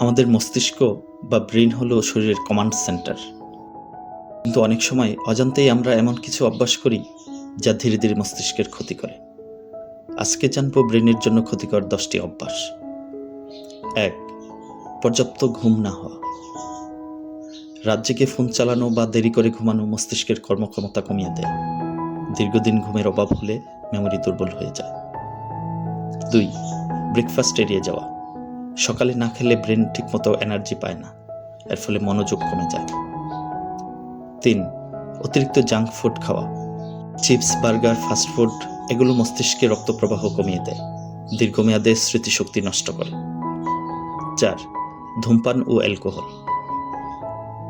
আমাদের মস্তিষ্ক বা ব্রেন হলো শরীরের কমান্ড সেন্টার। কিন্তু অনেক সময় অজান্তেই আমরা এমন কিছু অভ্যাস করি যা ধীরে ধীরে মস্তিষ্কের ক্ষতি করে। আজকে জানব ব্রেনের জন্য ক্ষতিকর দশটি অভ্যাস। এক, পর্যাপ্ত ঘুম না হওয়া। রাত জেগে ফোন চালানো বা দেরি করে ঘুমানো মস্তিষ্কের কর্মক্ষমতা কমিয়ে দেয়। দীর্ঘদিন ঘুমের অভাব হলে মেমোরি দুর্বল হয়ে যায়। দুই ব্রেকফাস্ট এড়িয়ে যাওয়া। সকালে না খেলে ব্রেন ঠিকমতো এনার্জি পায় না। এর ফলে মনোযোগ কমে যায়। তিন, অতিরিক্ত জাঙ্ক ফুড খাওয়া। চিপস, বার্গার ফাস্টফুড এগুলো মস্তিষ্কে রক্ত প্রবাহ কমিয়ে দেয়। দীর্ঘমেয়াদে স্মৃতিশক্তি নষ্ট করে। চার, ধূমপান ও অ্যালকোহল।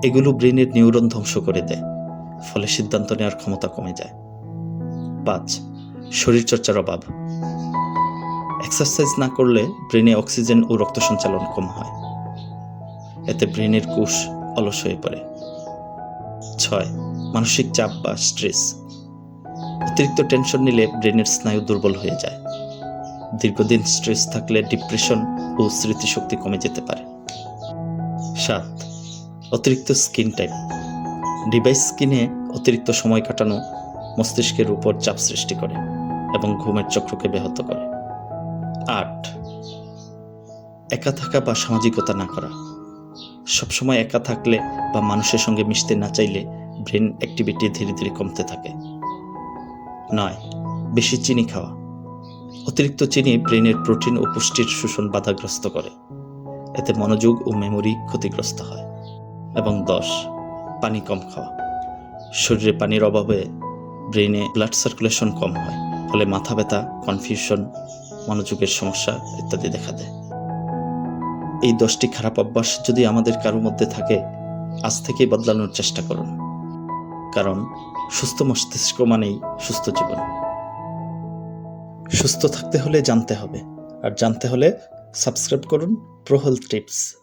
এগুলো ব্রেনের নিউরন ধ্বংস করে দেয়, ফলে সিদ্ধান্ত নেওয়ার ক্ষমতা কমে যায়। পাঁচ, শরীরচর্চার অভাব। এক্সারসাইজ না করলে ব্রেনে অক্সিজেন ও রক্ত সঞ্চালন কম হয়। এতে ব্রেনের কোষ অলস হয়ে পড়ে। ছয়, মানসিক চাপ বা স্ট্রেস। অতিরিক্ত টেনশন নিলে ব্রেনের স্নায়ু দুর্বল হয়ে যায়। দীর্ঘদিন স্ট্রেস থাকলে ডিপ্রেশন ও স্মৃতিশক্তি কমে যেতে পারে। সাত, অতিরিক্ত স্ক্রিন টাইম। ডিভাইস স্ক্রিনে অতিরিক্ত সময় কাটানো মস্তিষ্কের উপর চাপ সৃষ্টি করে এবং ঘুমের চক্রকে ব্যাহত করে। আট। একা থাকা বা সামাজিকতা না করা। সবসময় একা থাকলে বা মানুষের সঙ্গে মিশতে না চাইলে ব্রেন অ্যাক্টিভিটি ধীরে ধীরে কমতে থাকে। নয়, বেশি চিনি খাওয়া। অতিরিক্ত চিনি ব্রেনের প্রোটিন ও পুষ্টির শোষণ বাধাগ্রস্ত করে। এতে মনোযোগ ও মেমোরি ক্ষতিগ্রস্ত হয়। এবং দশ, পানি কম খাওয়া। শরীরে পানির অভাবে ব্রেনে ব্লাড সার্কুলেশন কম হয়, ফলে মাথা ব্যথা, কনফিউশন মনোযোগের সমস্যা ইত্যাদি দেখা দেয়। এই দশটি খারাপ অভ্যাস যদি আমাদের কারোর মধ্যে থাকে, আজ থেকেই বদলানোর চেষ্টা করুন। কারণ সুস্থ মস্তিষ্ক মানেই সুস্থ জীবন। সুস্থ থাকতে হলে জানতে হবে। আর জানতে হলে সাবস্ক্রাইব করুন প্রহল টিপস।